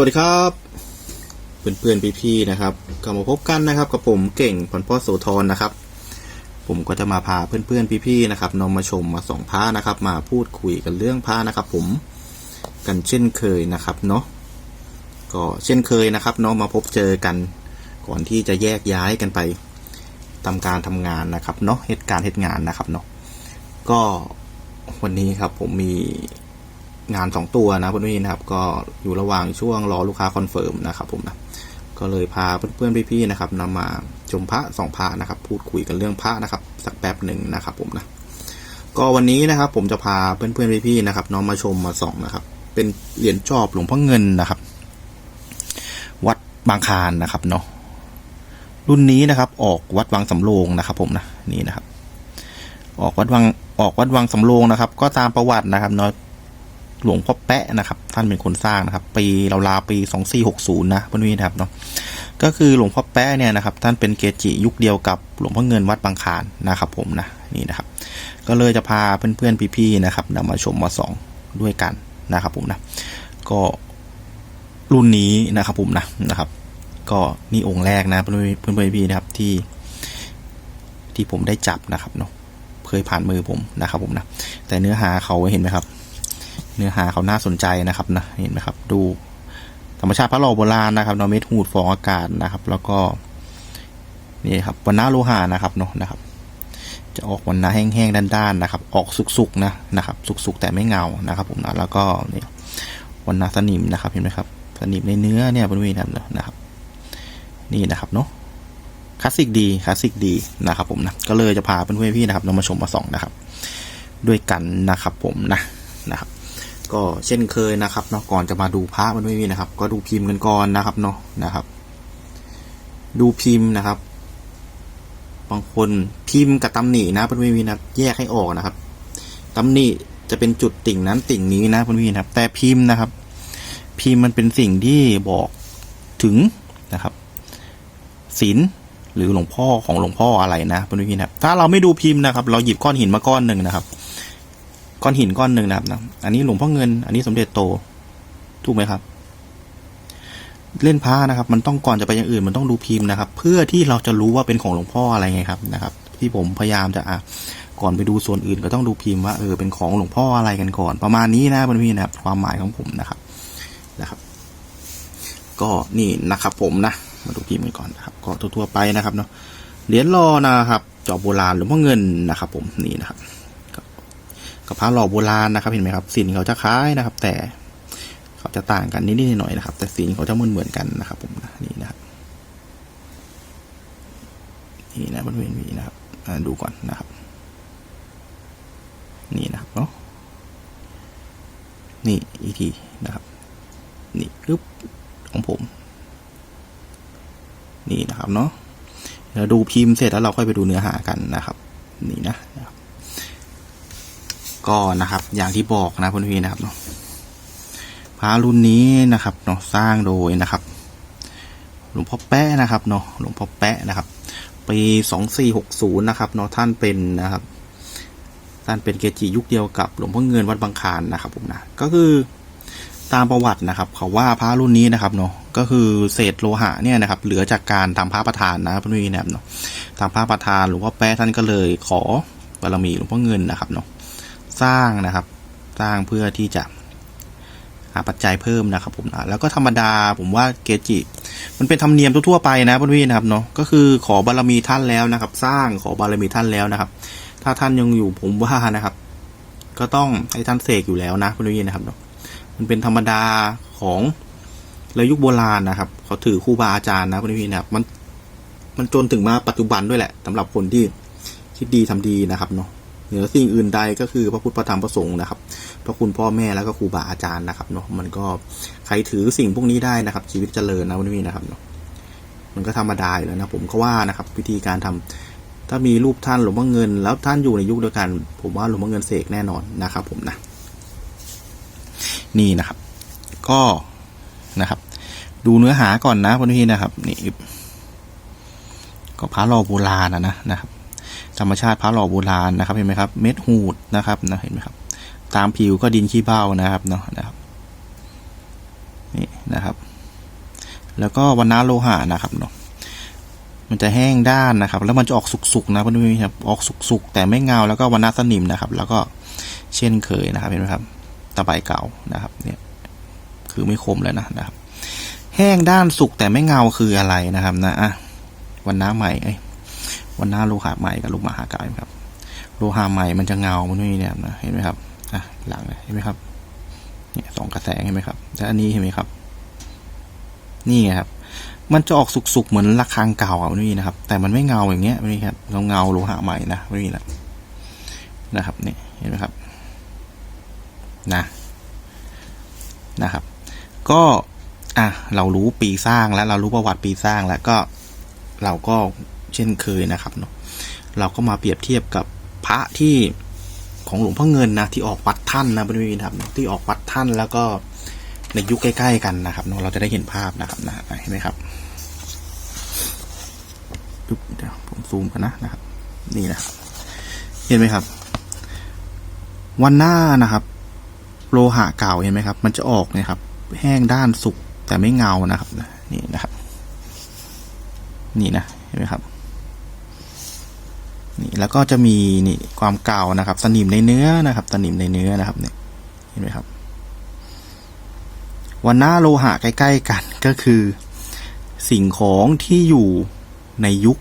วัสดีครับเพื่อนเพื่อนๆพี่ๆนะครับกลับมาพบกันนะครับกับผมเก่งพันพ่อโสธรนะครับ ผมก็จะมาพาเพื่อนเพื่อนๆพี่ๆนะครับนำมาชมมาส่องพระนะครับ มาพูดคุยกันเรื่องพระนะครับ ผมกันเช่นเคยนะครับเนาะก็เช่นเคยนะครับเนาะมาพบเจอกันก่อนที่จะแยกย้ายกันไปทำการทำงานนะครับเนาะเหตุการณ์เหตุงานนะครับเนาะก็วันนี้ครับผมมี งานสองตัวนะเพื่อนๆนะครับ ก็อยู่ระหว่างช่วงรอลูกค้าคอนเฟิร์มนะครับผมนะก็เลยพาเพื่อนๆพี่ๆนะครับนำมาชมพระสองพระนะครับ พูดคุยกันเรื่องพระนะครับ สักแป๊บหนึ่งนะครับผมนะก็วันนี้นะครับผมจะพาเพื่อนๆพี่ๆนะครับน้องมาชมมาส่องนะครับ เป็นเหรียญจอบหลวงพ่อเงินนะครับ วัดบางคานนะครับเนาะรุ่นนี้นะครับ ออกวัดวังสำโรงนะครับ ผมนะนี่นะครับ ออกวัดวังออกวัดวังสำโรงนะครับ ก็ตามประวัตินะครับเนาะ หลวงพ่อแปะนะครับ ท่านเป็นคนสร้างนะครับ ปีราวๆปีสองสี่หกศูนย์นะเพื่อนๆนะครับเนาะก็คือหลวงพ่อแปะเนี่ยนะครับ ท่านเป็นเกจิยุคเดียวกับหลวงพ่อเงินวัดบางคานนะครับผมนะนี่นะครับ ก็เลยจะพาเพื่อนๆพี่ๆนะครับนำมาชมมาสองด้วยกันนะครับผมนะก็รุ่นนี้นะครับผมนะนะครับ ก็นี่องค์แรกนะเพื่อนเพื่อนๆพี่ๆนะครับที่ ที่ผมได้จับนะครับเนาะเคยผ่านมือผมนะครับผมนะแต่เนื้อหาเขาเห็นไหมครับ เนื้อหาเขาน่าสนใจนะครับนะเห็นไหมครับ ดูธรรมชาติพระหล่อโบราณนะครับเนาะเม็ดหูดฟองอากาศนะครับ แล้วก็นี่ครับวันน้าโลหะนะครับเนาะนะครับ จะออกวันน้าแห้งๆด้านๆนะครับ ออกสุกๆนะนะครับ สุกๆแต่ไม่เงานะครับ ผมนะแล้วก็นี่วันน้าสนิมนะครับเห็นไหมครับสนิมในเนื้อเนี่ยบริเวณนั้นนะครับ นี่นะครับเนาะคลาสสิกดีคลาสสิกดีนะครับ ผมนะก็เลยจะพาเพื่อนๆพี่นะครับเรามาชมมาส่องนะครับ ด้วยกันนะครับ ผมนะนะครับ ก็เช่นเคยนะครับเนาะก่อนจะมาดูพระมันไม่มีนะครับ ก็ดูพิมพ์กันก่อนนะครับเนาะนะครับ ดูพิมพ์นะครับ บางคนพิมพ์กับตำหนินะเพื่อนไม่มีนะแยกให้ออกนะครับตำหนิจะเป็นจุดติ่งนั้นติ่งนี้นะเพื่อนพี่นะครับ แต่พิมพ์นะครับ พิมพ์มันเป็นสิ่งที่บอกถึงนะครับศีลหรือหลวงพ่อของหลวงพ่ออะไรนะเพื่อนพี่นะครับ ถ้าเราไม่ดูพิมพ์นะครับ เราหยิบก้อนหินมาก้อนหนึ่งนะครับ ก้อนหินก้อนหนึ่งนะครับนะอันนี้หลวงพ่อเงิน อันนี้สมเด็จโต ถูกไหมครับ เล่นพระนะครับ มันต้องก่อนจะไปอย่างอื่นมันต้องดูพิมพ์นะครับ เพื่อที่เราจะรู้ว่าเป็นของหลวงพ่ออะไรไงครับนะครับ ที่ผมพยายามจะอะก่อนไปดูส่วนอื่นก็ต้องดูพิมพ์ว่าเออเป็นของหลวงพ่ออะไรกันก่อน ประมาณนี้นะเพื่อนพี่นะครับ ความหมายของผมนะครับนะครับ ก็นี่นะครับ ผมนะมาดูพิมพ์กันก่อนนะครับ ก็ทั่วๆไปนะครับเนาะเหรียญรอนะครับจอบโบราณหลวงพ่อเงินนะครับ ผมนี่นะครับ กับพระหล่อโบราณนะครับ เห็นไหมครับสีเขาจะคล้ายนะครับ แต่เขาจะต่างกันนิดๆหน่อยๆนะครับ แต่สีเขาจะเหมือนเหมือนกันนะครับ ผมนี่นะครับนี่นะบริเวณนี้นะครับอ่าดูก่อนนะครับ นี่นะครับเนาะนี่อีทีนะครับ นี่ปึ๊บของผม นี่นะครับเนาะเดี๋ยวดูพิมพ์เสร็จแล้วเราค่อยไปดูเนื้อหากันนะครับ นี่นะ ก็นะครับ อย่างที่บอกนะพ่อพี่นะครับเนาะพระรุ่นนี้นะครับเนาะสร้างโดยนะครับ หลวงพ่อแปะนะครับเนาะหลวงพ่อแปะนะครับปีสองสี่หกศูนย์นะครับเนาะท่านเป็นนะครับ ท่านเป็นเกจิยุคเดียวกับหลวงพ่อเงินวัดบางคานนะครับผมนะก็คือตามประวัตินะครับ เขาว่าพระรุ่นนี้นะครับเนาะก็คือเศษโลหะเนี่ยนะครับ เหลือจากการทำพระประธานนะพ่อนพี่นะครับเนาะทำพระประธานหลวงพ่อแปะท่านก็เลยขอบารมีหลวงพ่อเงินนะครับเนาะ สร้างนะครับ สร้างเพื่อที่จะหาปัจจัยเพิ่มนะครับผมนะแล้วก็ธรรมดาผมว่าเกจิ มันเป็นธรรมเนียมทั่วๆไปนะเพื่อนพี่นะครับเนาะก็คือขอบารมีท่านแล้วนะครับ สร้างขอบารมีท่านแล้วนะครับ ถ้าท่านยังอยู่ผมว่านะครับ ก็ต้องให้ท่านเสกอยู่แล้วนะเพื่อนพี่นะครับเนาะมันเป็นธรรมดาของระยุคโบราณนะครับเขาถือครูบาอาจารย์นะเพื่อนพี่นะครับมันมันจนถึงมาปัจจุบันด้วยแหละสำหรับคนที่คิดดีทำดีนะครับเนาะ เหนือสิ่งอื่นใดก็คือพระพุทธพระธรรมพระสงฆ์นะครับพระคุณพ่อแม่แล้วก็ครูบาอาจารย์นะครับเนาะมันก็ใครถือสิ่งพวกนี้ได้นะครับ ชีวิตเจริญนะวันนี้นะครับเนาะมันก็ธรรมดาอยู่แล้วนะผมก็ว่านะครับ วิธีการทำถ้ามีรูปท่านหลวงพ่อเงิน แล้วท่านอยู่ในยุคเดียวกัน ผมว่าหลวงพ่อเงินเสกแน่นอนนะครับ ผมนะ นี่นะครับ ก็นะครับ ดูเนื้อหาก่อนนะวันนี้นะครับ นี่ก็พระรอโบราณนะนะนะครับ ธรรมชาติพระหล่อโบราณนะครับเห็นไหมครับ เม็ดหูดนะครับนะเห็นไหมครับ ตามผิวก็ดินขี้เบ้านะครับเนาะนะครับนี่นะครับ แล้วก็วันนาโลหะนะครับเนาะมันจะแห้งด้านนะครับ แล้วมันจะออกสุกๆนะเพื่อนๆครับออกสุกๆแต่ไม่เงาแล้วก็วันนาสนิมนะครับ แล้วก็เช่นเคยนะครับเห็นไหมครับตะไบเก่านะครับ เนี่ยคือไม่คมแล้วนะนะครับ แห้งด้านสุกแต่ไม่เงาคืออะไรนะครับนะอะวันน้าใหม่เอ้ วันน้าโลหะใหม่กับลูกมหากายครับ โลหะใหม่มันจะเงามันไม่มีเนี่ยนะเห็นไหมครับอะหลังเห็นไหมครับเนี่ยสองกระแสเห็นไหมครับแล้วอันนี้เห็นไหมครับ นี่ไงครับ มันจะออกสุกๆเหมือนระฆังเก่าอะมันนี่นะครับ แต่มันไม่เงาอย่างเงี้ยไม่มีครับเราเงาโลหะใหม่นะไม่มีนะนะครับนี่เห็นไหมครับนะนะครับ ก็อะเรารู้ปีสร้างแล้ว เรารู้ประวัติปีสร้างแล้วก็เราก็ เช่นเคยนะครับเนาะเราก็มาเปรียบเทียบกับพระที่ของหลวงพ่อเงินนะที่ออกวัดท่านนะบริเวณครับที่ออกวัดท่านแล้วก็ในยุคใกล้ ๆ กันนะครับเนาะเราจะได้เห็นภาพนะครับนะเห็นไหมครับปุ๊บเดี๋ยวผมซูมกันนะนะครับ นี่นะเห็นไหมครับ วันหน้านะครับ โลหะเก่าเห็นไหมครับ มันจะออกเนี่ยครับ แห้งด้านสุกแต่ไม่เงานะครับนี่นะครับ นี่นะเห็นไหมครับ นี่แล้วก็จะมีนี่ความเก่านะครับ สนิมในเนื้อนะครับ สนิมในเนื้อนะครับเนี่ยเห็นไหมครับวันหน้าโลหะใกล้ ๆ กันก็คือ สิ่งของที่อยู่ในยุค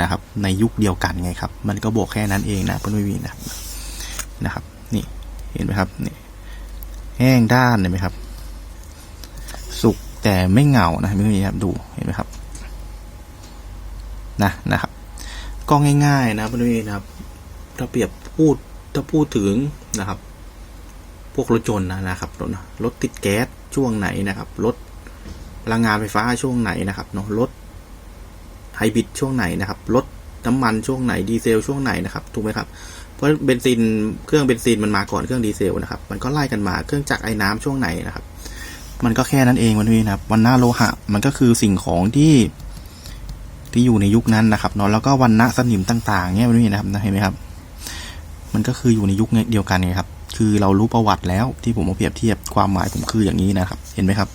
นะครับ ในยุคเดียวกันไงครับ มันก็บอกแค่นั้นเองนะเพื่อนไม่มีนะครับนะครับ นี่เห็นไหมครับนี่แห้งด้านเห็นไหมครับ สุกแต่ไม่เหงานะไม่มีครับดูเห็นไหมครับ นะนะครับ ก็ง่าย ๆ นะเพื่อนๆนะครับ ถ้าเปรียบพูดถ้าพูดถึงนะครับ พวกรถยนต์นะนะครับรถนะรถติดแก๊สช่วงไหนนะครับรถพลังงานไฟฟ้าช่วงไหนนะครับเนาะรถไฮบริดช่วงไหนนะครับรถน้ำมันช่วงไหนดีเซลช่วงไหนนะครับถูกไหมครับเพราะเบนซินเครื่องเบนซินมันมาก่อนเครื่องดีเซลนะครับ มันก็ไล่กันมาเครื่องจักรไอ้น้ำช่วงไหนนะครับ มันก็แค่นั้นเองมันพี่นะครับวันหน้าโลหะ มันก็คือสิ่งของที่ ที่อยู่ในยุคนั้นนะครับเนาะแล้วก็วันณะสนิมต่างๆเนี่ยมันพี่นะครับนะเห็นไหมครับ มันก็คืออยู่ในยุคเดียวกันไงครับ คือเรารู้ประวัติแล้วที่ผมมาเปรียบเทียบความหมายผมคืออย่างนี้นะครับ เห็นไหมครับ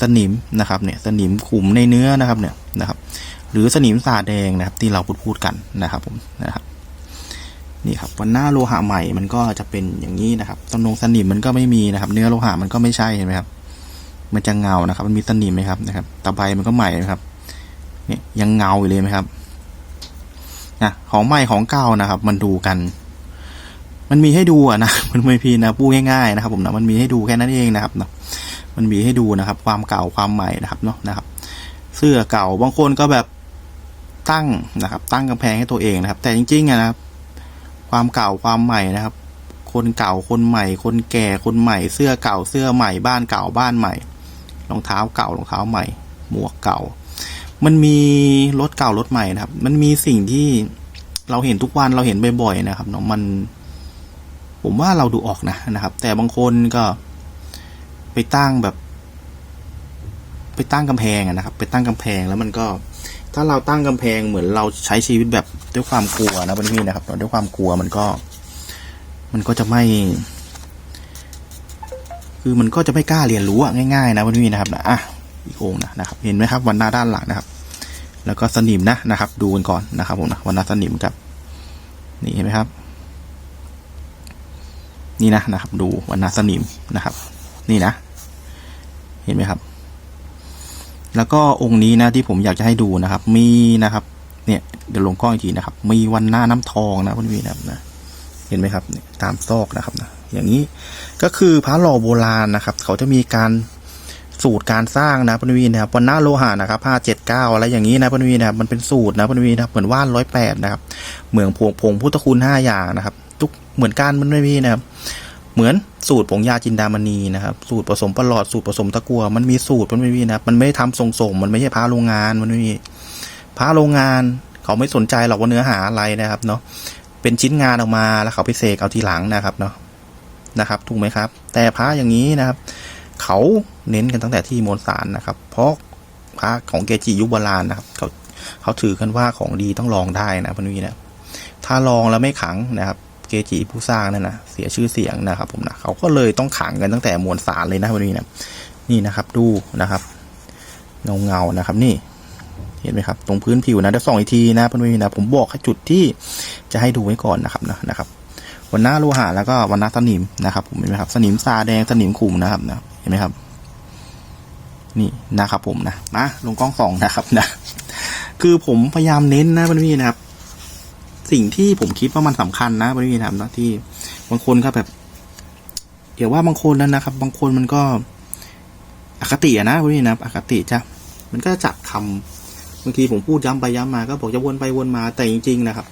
สนิมนะครับเนี่ยสนิมขุมในเนื้อนะครับเนี่ยนะครับ หรือสนิมสาแดงนะครับ ที่เราพูดพูดกันนะครับ ผมนะครับนี่ครับวันหน้าโลหะใหม่มันก็จะเป็นอย่างนี้นะครับตำนงสนิมมันก็ไม่มีนะครับ เนื้อโลหะมันก็ไม่ใช่เห็นไหมครับ มันจะเงานะครับ มันมีสนิมไหมครับนะครับตะไบมันก็ใหม่นะครับ เนี่ยยังเงาอยู่เลยไหมครับนะของใหม่ของเก่านะครับ มันดูกัน มันมีให้ดูอะนะมันไม่พีนะพูดง่ายๆนะครับ ผมนะมันมีให้ดูแค่นั้นเองนะครับเนาะมันมีให้ดูนะครับ ความเก่าความใหม่นะครับเนาะนะครับ เสื้อเก่าบางคนก็แบบตั้งนะครับ ตั้งกำแพงให้ตัวเองนะครับ แต่จริงๆนะครับ ความเก่าความใหม่นะครับ คนเก่าคนใหม่ คนแก่คนใหม่ เสื้อเก่าเสื้อใหม่บ้านเก่าบ้านใหม่รองเท้าเก่ารองเท้าใหม่ หมวกเก่า มันมีรถเก่ารถใหม่นะครับ มันมีสิ่งที่เราเห็นทุกวันเราเห็นบ่อยๆนะครับเนาะมัน ผมว่าเราดูออกนะนะครับ แต่บางคนก็ไปตั้งแบบ ไปตั้งกำแพงนะครับ ไปตั้งกำแพงแล้วมันก็ ถ้าเราตั้งกำแพงเหมือนเราใช้ชีวิตแบบด้วยความกลัวนะพื่นๆนะครับด้วยความกลัวมันก็ มันก็จะไม่ คือมันก็จะไม่กล้าเรียนรู้อะง่ายๆ นะพื่ๆนะครับนะอะ อีกองนะนะครับ เห็นไหมครับวันหน้าด้านหลังนะครับ แล้วก็สนิมนะนะครับ ดูกันก่อนนะครับผมนะวันหน้าสนิมกับ นี่เห็นไหมครับ นี่นะนะครับ ดูวันหน้าสนิมนะครับ นี่นะ เห็นไหมครับ แล้วก็องค์นี้นะที่ผมอยากจะให้ดูนะครับ มีนะครับ เนี่ยเดี๋ยวลงกล้องอีกทีนะครับ มีวันหน้าน้ำทองนะคุณพี่นะครับนะเห็นไหมครับตามซอกนะครับนะอย่างนี้ก็คือพระหล่อโบราณนะครับ เขาจะมีการ สูตรการสร้างนะพนวีนะครับวันหน้าโลหะนะครับห้าเจ็ดเก้าอะไรอย่างนี้นะพนวีนะครับมันเป็นสูตรนะพนวีนะครับเหมือนว่านร้อยแปดนะครับเหมือนพวงผงพุทธคุณห้าอย่างนะครับ ทุกเหมือนกันมันไม่มีนะครับ เหมือนสูตรผงยาจินดามณีนะครับ สูตรผสมประหลอดสูตรผสมตะกัวมันมีสูตรมันไม่มีนะครับมันไม่ได้ทำส่งๆมันไม่ใช่พระโรงงานมันไม่มีพระโรงงานเขาไม่สนใจหรอกว่าเนื้อหาอะไรนะครับเนาะเป็นชิ้นงานออกมาแล้วเขาไปเสกเอาทีหลังนะครับเนาะนะครับถูกไหมครับ แต่พระอย่างนี้นะครับ เขาเน้นกันตั้งแต่ที่มวลสารนะครับ เพราะพระของเกจิยุบราณนะครับเขาเขาถือกันว่าของดีต้องลองได้นะพนวีนะถ้าลองแล้วไม่ขังนะครับ เกจิผู้สร้างนั่นนะเสียชื่อเสียงนะครับผมนะเขาก็เลยต้องขังกันตั้งแต่มวลสารเลยนะวันนี้นะนี่นะครับดูนะครับ เงาเงานะครับ นี่เห็นไหมครับ ตรงพื้นผิวนะเดี๋ยวส่องอีกทีนะพื่อนๆนะผมบอกแค่จุดที่จะให้ดูไว้ก่อนนะครับนะนะครับ วันหน้าโลหะแล้วก็วันหน้าสนิมนะครับผมเห็นไหมครับสนิมซาแดงสนิมขุ่มนะครับนะเห็นไหมครับ นี่นะครับ ผมนะมาลงกล้องสองนะครับนะ คือผมพยายามเน้นนะเพื่อนๆนะครับ สิ่งที่ผมคิดว่ามันสำคัญนะเพื่อนๆนะครับนะที่บางคนก็แบบเดี๋ยวว่าบางคนนั้นนะครับ บางคนมันก็อคติอะนะเพื่อนๆนะครับอคติจ้ะมันก็จับคำบางทีผมพูดย้ำไปย้ำมาก็บอกจะวนไปวนมาแต่จริงๆนะครับ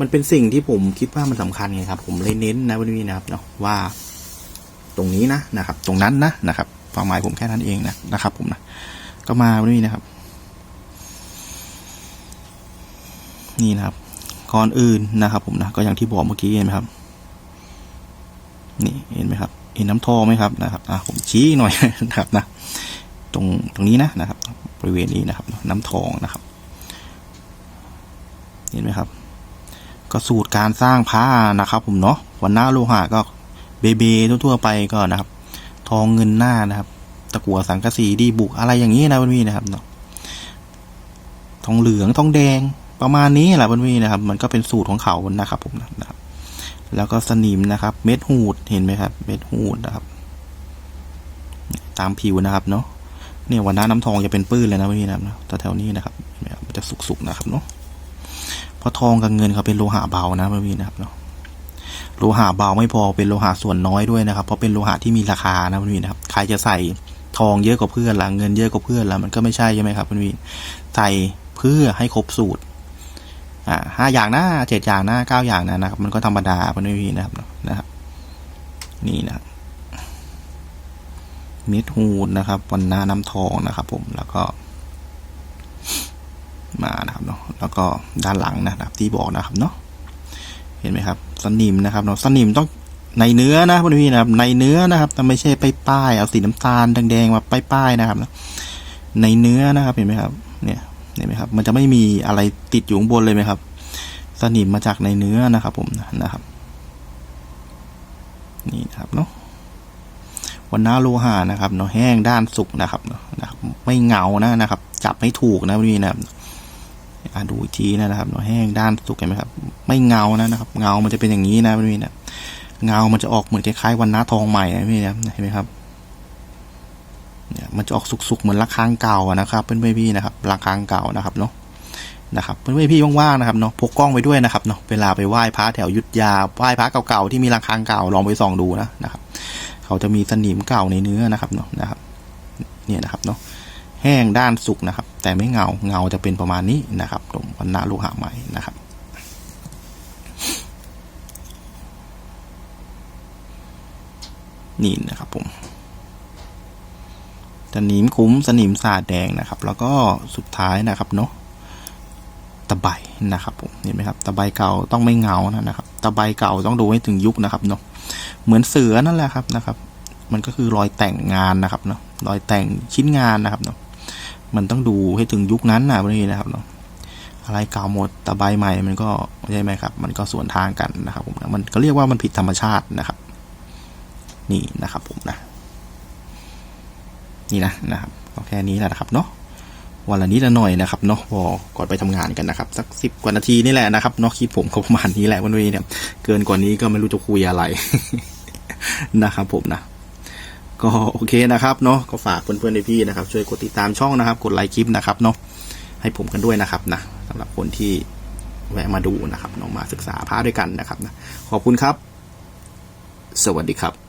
มันเป็นสิ่งที่ผมคิดว่ามันสำคัญไงครับ ผมเลยเน้นนะเพื่อนๆนะครับเนาะว่า ตรงนี้นะนะครับ ตรงนั้นนะนะครับความหมายผมแค่นั้นเองนะนะครับ ผมนะก็มาเพื่อนๆนะครับ นี่นะครับก่อนอื่นนะครับ ผมนะก็อย่างที่บอกเมื่อกี้เห็นไหมครับ นี่เห็นไหมครับเห็นน้ำทองไหมครับนะครับอะผมชี้หน่อยนะครับนะตรงตรงนี้นะนะครับ บริเวณนี้นะครับ น้ำทองนะครับ เห็นไหมครับ ก็สูตรการสร้างผ้านะครับ ผมเนาะวันหน้าโลหะก็เบเบทั่วๆไปก็นะครับ ทองเงินหน้านะครับ ตะกั่วสังกะสีดีบุกอะไรอย่างนี้นะพี่นะครับเนาะทองเหลืองทองแดงประมาณนี้แหละพี่นะครับ มันก็เป็นสูตรของเขานะครับผมนะครับ แล้วก็สนิมนะครับ เม็ดหูดเห็นไหมครับ เม็ดหูดนะครับ ตามผิวนะครับเนาะเนี่ยวันหน้าน้ำทองจะเป็นปื้นเลยนะพี่นะครับเนะแต่แถวนี้นะครับมันจะสุกๆนะครับเนาะ เพราะทองกับเงินเขาเป็นโลหะเบานะพี่นนะครับเนาะโลหะเบาไม่พอเป็นโลหะส่วนน้อยด้วยนะครับ เพราะเป็นโลหะที่มีราคานะพี่นะครับใครจะใส่ทองเยอะกว่าเพื่อนละเงินเยอะกว่าเพื่อนละมันก็ไม่ใช่ใช่ไหมครับพี่ใส่เพื่อให้ครบสูตรอ่าห้าอย่างนะเจ็ดอย่างนะเก้าอย่างนะนะครับ มันก็ธรรมดาพี่พี่นะครับนะครับ นี่นะครับเม็ดหูดนะครับวันหน้าน้ำทองนะครับผมแล้วก็ มานะครับเนาะแล้วก็ด้านหลังนะครับ ที่บอกนะครับเนาะเห็นไหมครับสนิมนะครับเนาะสนิมต้องในเนื้อนะพี่พี่นะครับในเนื้อนะครับแต่ไม่ใช่ไปป้ายเอาสีน้ำตาลแดงๆมาป้ายป้ายๆนะครับในเนื้อนะครับเห็นไหมครับ เนี่ยเห็นไหมครับ มันจะไม่มีอะไรติดอยู่บนเลยไหมครับ สนิมมาจากในเนื้อนะครับ ผมนะครับ นี่นะครับเนาะวันน้าโลหะนะครับเนาะแห้งด้านสุกนะครับเนาะครับไม่เงานะนะครับ จับไม่ถูกนะพี่นะครับ อะดูอีกทีนะครับเนาะแห้งด้านสุกเห็นไหมครับ ไม่เงานะนะครับ เงามันจะเป็นอย่างนี้นะพี่นะเงามันจะออกเหมือนคล้ายๆวันน้าทองใหม่นะพี่นะเห็นไหมครับเนี่ยมันจะออกสุกๆเหมือนระฆังเก่านะครับ เพื่อนๆพี่นะครับระฆังเก่านะครับเนาะนะครับเพื่อนๆพี่ว่างๆนะครับเนาะพกกล้องไปด้วยนะครับเนาะเวลาไปไหว้พระแถวยุทธยาไหว้พระเก่าๆที่มีระฆังเก่าลองไปส่องดูนะนะครับ เขาจะมีสนิมเก่าในเนื้อนะครับเนาะนะครับ เนี่ยนะครับเนาะ แห้งด้านสุกนะครับ แต่ไม่เงาเงาจะเป็นประมาณนี้นะครับตรงวันหน้าโลหะใหม่นะครับนี่นะครับผมสนิมคุ้มสนิมสาดแดงนะครับ แล้วก็สุดท้ายนะครับเนาะตะไบนะครับผมเห็นไหมครับตะไบเก่าต้องไม่เงานะนะครับตะไบเก่าต้องดูให้ถึงยุคนะครับเนาะเหมือนเสือนั่นแหละครับนะครับ มันก็คือรอยแต่งงานนะครับเนาะรอยแต่งชิ้นงานนะครับเนาะ มันต้องดูให้ถึงยุคนั้นนะพี่นะครับเนาะอะไรเก่าหมดตะไบใหม่มันก็ใช่ไหมครับ มันก็สวนทางกันนะครับผมมันก็เรียกว่ามันผิดธรรมชาตินะครับ นี่นะครับผมนะ นี่นะนะครับก็แค่นี้แหละนะครับเนาะวันละนิดละหน่อยนะครับเนาะพอก่อนไปทำงานกันนะครับสักสิบกว่านาทีนี่แหละนะครับเนาะคลิปผมก็ประมาณนี้แหละวันนี้เนี่ยเกินกว่านี้ก็ไม่รู้จะคุยอะไรนะครับผมนะ ก็โอเคนะครับเนาะก็ฝากเพื่อนๆในพี่นะครับ ช่วยกดติดตามช่องนะครับ กดไลค์คลิปนะครับเนาะให้ผมกันด้วยนะครับนะสำหรับคนที่แวะมาดูนะครับเนาะมาศึกษาพระด้วยกันนะครับนะขอบคุณครับ สวัสดีครับ